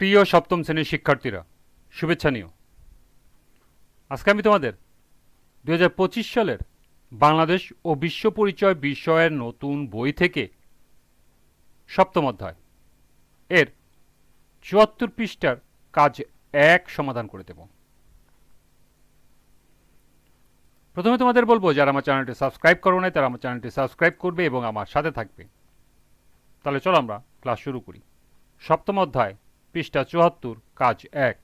প্রিয় সপ্তম শ্রেণির শিক্ষার্থীরা, শুভেচ্ছা নিও। আজকে আমি তোমাদের দু হাজার পঁচিশ সালের বাংলাদেশ ও বিশ্ব পরিচয় বিষয়ের নতুন বই থেকে সপ্তম অধ্যায় এর চুয়াত্তর পৃষ্ঠার কাজ এক সমাধান করে দেব। প্রথমে তোমাদের বলব, যারা আমার চ্যানেলটি সাবস্ক্রাইব করো নাই, তারা আমার চ্যানেলটি সাবস্ক্রাইব করবে এবং আমার সাথে থাকবে। তাহলে চলো আমরা ক্লাস শুরু করি। সপ্তম অধ্যায় পৃষ্ঠা চুয়াত্তর, কাজ এক।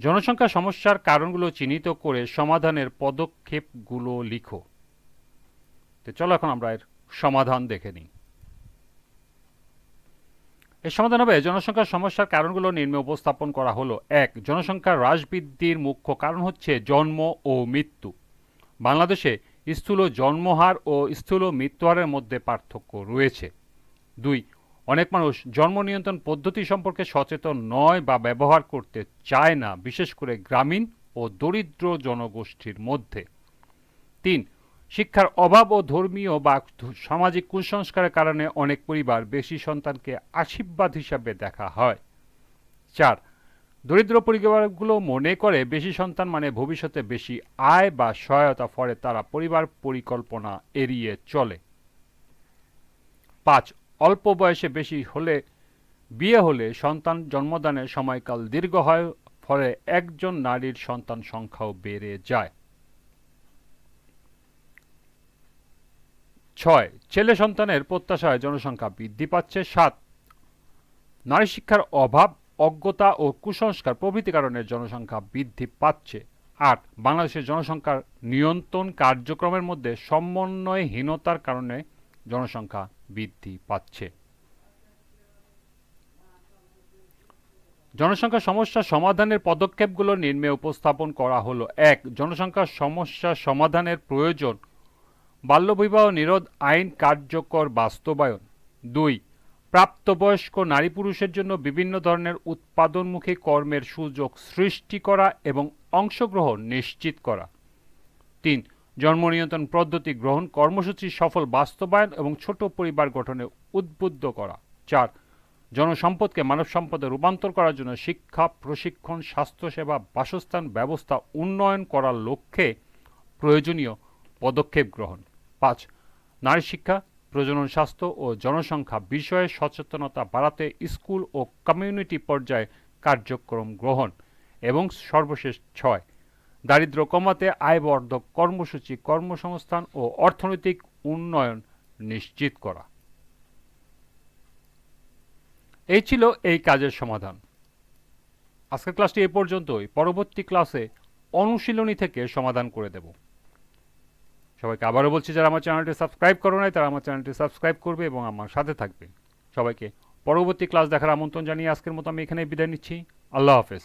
জনসংখ্যা সমস্যার কারণগুলো চিহ্নিত করে সমাধানের পদক্ষেপগুলো লিখো। তো চলো এখন আমরা এর সমাধান দেখে নিই। এর সমাধান হবে জনসংখ্যার সমস্যার কারণগুলো নিম্নে উপস্থাপন করা হলো। এক, জনসংখ্যার হ্রাস বৃদ্ধির মুখ্য কারণ হচ্ছে জন্ম ও মৃত্যু। বাংলাদেশে স্থূল জন্মহার ও স্থূল মৃত্যুহারের মধ্যে পার্থক্য রয়েছে। দুই অনেক মানুষ জন্ম নিয়ন্ত্রণ পদ্ধতি সম্পর্কে সচেতন নয় বা ব্যবহার করতে চায় না, বিশেষ করে গ্রামীণ ও দরিদ্র জনগোষ্ঠীর মধ্যে। তিন, শিক্ষার অভাব ও ধর্মীয় বা সামাজিক কুসংস্কারের কারণে অনেক পরিবার বেশি সন্তানকে আশীর্বাদ হিসাবে দেখা হয়। চার, দরিদ্র পরিবারগুলো মনে করে বেশি সন্তান মানে ভবিষ্যতে বেশি আয় বা সহায়তা, ফলে তারা পরিবার পরিকল্পনা এড়িয়ে চলে। পাঁচ অল্প বয়সে বেশি হলে, বিয়ে হলে সন্তান জন্মদানের সময়কাল দীর্ঘ হয় ফলে একজন নারীর সন্তান সংখ্যাও বেড়ে যায়। ছয়, ছেলে সন্তানের প্রত্যাশায় জনসংখ্যা বৃদ্ধি পাচ্ছে। সাত, নারী শিক্ষার অভাব, অজ্ঞতা ও কুসংস্কার প্রভৃতি কারণে জনসংখ্যা বৃদ্ধি পাচ্ছে। আট, বাংলাদেশের জনসংখ্যার নিয়ন্ত্রণ কার্যক্রমের মধ্যে সমন্বয়হীনতার কারণে জনসংখ্যা বৃদ্ধি পাচ্ছে। জনসংখ্যা সমস্যা সমাধানের পদক্ষেপগুলো নিম্নে উপস্থাপন করা হলো। এক, জনসংখ্যা সমস্যা সমাধানের প্রয়োজন। বাল্যবিবাহ নিরোধ আইন কার্যকর বাস্তবায়ন। দুই, প্রাপ্তবয়স্ক নারী পুরুষের জন্য বিভিন্ন ধরনের উৎপাদনমুখী কর্মের সুযোগ সৃষ্টি করা এবং অংশগ্রহণ নিশ্চিত করা। তিন জন্ম নিয়ন্ত্রণ পদ্ধতি গ্রহণ, কর্মসূচি সফল বাস্তবায়ন এবং ছোট পরিবার গঠনে উদ্বুদ্ধ করা। চার, জনসম্পদকে মানব সম্পদে রূপান্তর করার জন্য শিক্ষা, প্রশিক্ষণ, স্বাস্থ্যসেবা, বাসস্থান ব্যবস্থা উন্নয়ন করার লক্ষ্যে প্রয়োজনীয় পদক্ষেপ গ্রহণ। পাঁচ, নারী শিক্ষা, প্রজনন স্বাস্থ্য ও জনসংখ্যা বিষয়ে সচেতনতা বাড়াতে স্কুল ও কমিউনিটি পর্যায়ে কার্যক্রম গ্রহণ। এবং সর্বশেষ ছয় দারিদ্র কমাতে আয়বর্ধক কর্মসূচি, কর্মসংস্থান ও অর্থনৈতিক উন্নয়ন নিশ্চিত করা। এই ছিল এই কাজের সমাধান। আজকের ক্লাসটি এ পর্যন্তই। পরবর্তী ক্লাসে অনুশীলনী থেকে সমাধান করে দেব। সবাইকে আবারও বলছি, যারা আমার চ্যানেলটি সাবস্ক্রাইব করো নাই, তারা আমার চ্যানেলটি সাবস্ক্রাইব করবে এবং আমার সাথে থাকবে। সবাইকে পরবর্তী ক্লাস দেখার আমন্ত্রণ জানিয়ে আজকের মতো আমি এখানে বিদায় নিচ্ছি। আল্লাহ হাফেজ।